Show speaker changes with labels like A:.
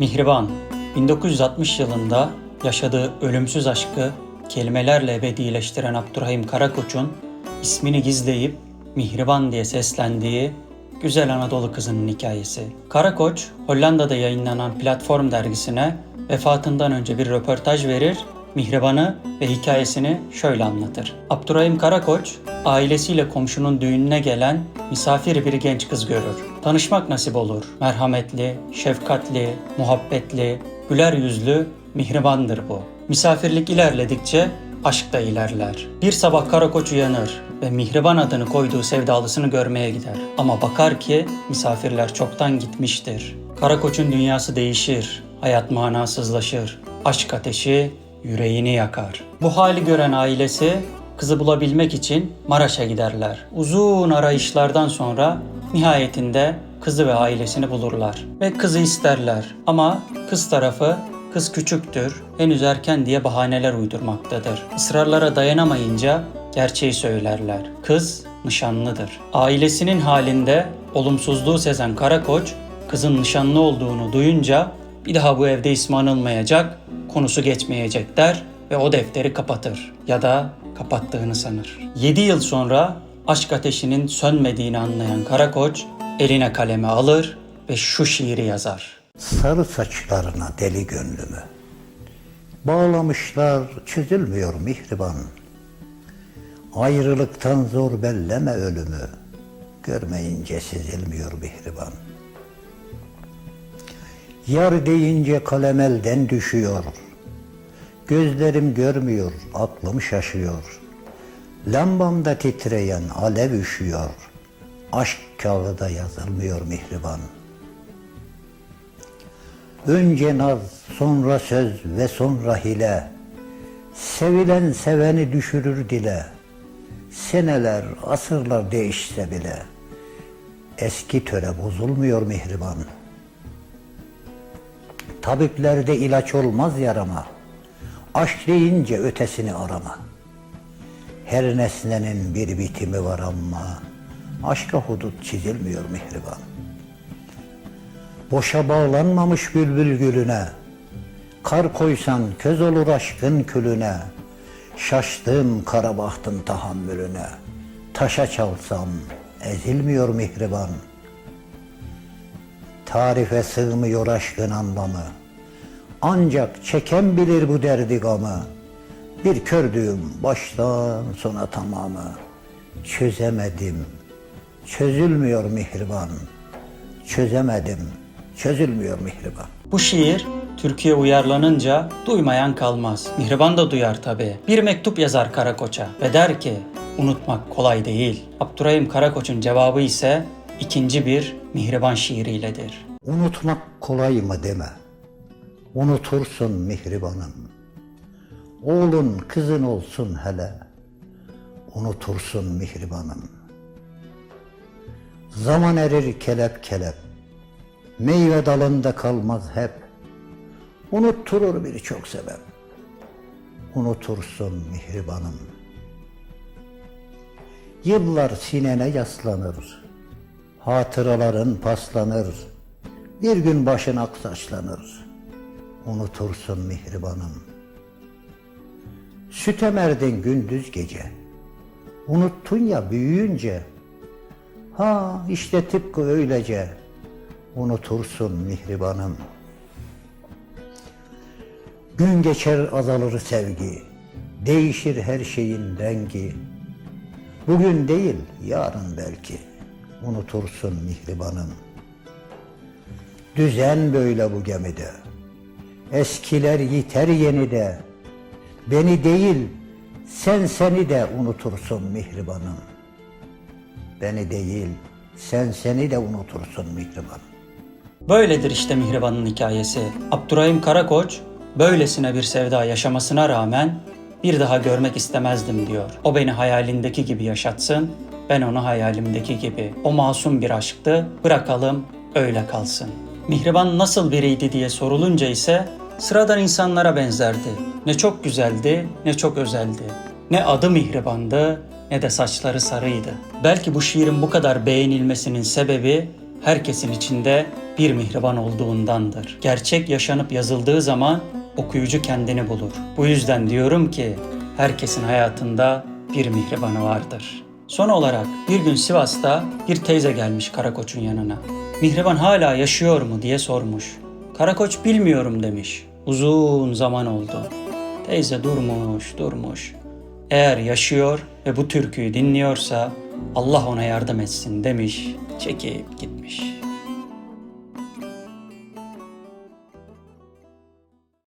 A: Mihriban, 1960 yılında yaşadığı ölümsüz aşkı kelimelerle ebedileştiren Abdurrahim Karakoç'un ismini gizleyip Mihriban diye seslendiği Güzel Anadolu Kızı'nın hikayesi. Karakoç, Hollanda'da yayınlanan Platform dergisine vefatından önce bir röportaj verir, Mihriban'ı ve hikayesini şöyle anlatır. Abdurrahim Karakoç, ailesiyle komşunun düğününe gelen misafir bir genç kız görür. Tanışmak nasip olur. Merhametli, şefkatli, muhabbetli, güler yüzlü, mihribandır bu. Misafirlik ilerledikçe aşk da ilerler. Bir sabah Karakoç uyanır ve Mihriban adını koyduğu sevdalısını görmeye gider. Ama bakar ki misafirler çoktan gitmiştir. Karakoç'un dünyası değişir, hayat manasızlaşır, aşk ateşi yüreğini yakar. Bu hali gören ailesi kızı bulabilmek için Maraş'a giderler. Uzun arayışlardan sonra nihayetinde kızı ve ailesini bulurlar ve kızı isterler. Ama kız tarafı kız küçüktür, henüz erken diye bahaneler uydurmaktadır. Israrlara dayanamayınca gerçeği söylerler. Kız nişanlıdır. Ailesinin halinde olumsuzluğu sezen Karakoç, kızın nişanlı olduğunu duyunca bir daha bu evde ismi anılmayacak, konusu geçmeyecek der ve o defteri kapatır ya da kapattığını sanır. 7 yıl sonra aşk ateşinin sönmediğini anlayan Karakoç eline kalemi alır ve şu şiiri yazar.
B: Sarı saçlarına deli gönlümü Bağlamışlar çözülmüyor mihriban Ayrılıktan zor belleme ölümü Görmeyince sezilmiyor mihriban Yar deyince kalem elden düşüyor Gözlerim görmüyor, aklım şaşıyor Lambamda titreyen alev üşüyor Aşk kağıda yazılmıyor mihriban Önce naz, sonra söz ve sonra hile. Sevilen seveni düşürür dile. Seneler, asırlar değişse bile. Eski töre bozulmuyor mihriban. Tabiplerde ilaç olmaz yarama. Aşk deyince ötesini arama. Her nesnenin bir bitimi var ama aşka hudut çizilmiyor mihriban. Boşa bağlanmamış bülbül gülüne, Kar koysan köz olur aşkın külüne, Şaştım kara bahtın tahammülüne, Taşa çalsam ezilmiyor mihriban. Tarife sığmıyor aşkın anlamı, Ancak çeken bilir bu derdi gamı. Bir kördüğüm baştan sona tamamı, Çözemedim, çözülmüyor mihriban. Çözemedim, çözülmüyor mihriban.
A: Bu şiir Türkiye uyarlanınca duymayan kalmaz. Mihriban da duyar tabi. Bir mektup yazar Karakoç'a ve der ki unutmak kolay değil. Abdurrahim Karakoç'un cevabı ise ikinci bir Mihriban şiiriyledir.
B: Unutmak kolay mı deme. Unutursun mihribanım. Oğlun kızın olsun hele. Unutursun mihribanım. Zaman erir kelep kelep. Meyve dalında kalmaz hep. Unutturur birçok sebep. Unutursun mihribanım. Yıllar sinene yaslanır. Hatıraların paslanır. Bir gün başın aksaçlanır. Unutursun mihribanım. Süt emerdin gündüz gece. Unuttun ya büyüyünce. Ha işte tıpkı öylece. Unutursun mihribanım. Gün geçer azalır sevgi. Değişir her şeyin rengi. Bugün değil yarın belki. Unutursun mihribanım. Düzen böyle bu gemide. Eskiler yiter yeni de. Beni değil, sen seni de unutursun mihribanım. Beni değil, sen seni de unutursun mihribanım.
A: Böyledir işte Mihriban'ın hikayesi. Abdurrahim Karakoç böylesine bir sevda yaşamasına rağmen bir daha görmek istemezdim diyor. O beni hayalindeki gibi yaşatsın, ben onu hayalimdeki gibi. O masum bir aşktı, bırakalım öyle kalsın. Mihriban nasıl biriydi diye sorulunca ise sıradan insanlara benzerdi. Ne çok güzeldi, ne çok özeldi. Ne adı Mihriban'dı, ne de saçları sarıydı. Belki bu şiirin bu kadar beğenilmesinin sebebi herkesin içinde bir mihriban olduğundandır. Gerçek yaşanıp yazıldığı zaman okuyucu kendini bulur. Bu yüzden diyorum ki herkesin hayatında bir mihribanı vardır. Son olarak bir gün Sivas'ta bir teyze gelmiş Karakoç'un yanına. Mihriban hala yaşıyor mu diye sormuş. Karakoç bilmiyorum demiş. Uzun zaman oldu. Teyze durmuş, durmuş. Eğer yaşıyor ve bu türküyü dinliyorsa Allah ona yardım etsin demiş, çekip gitmiş.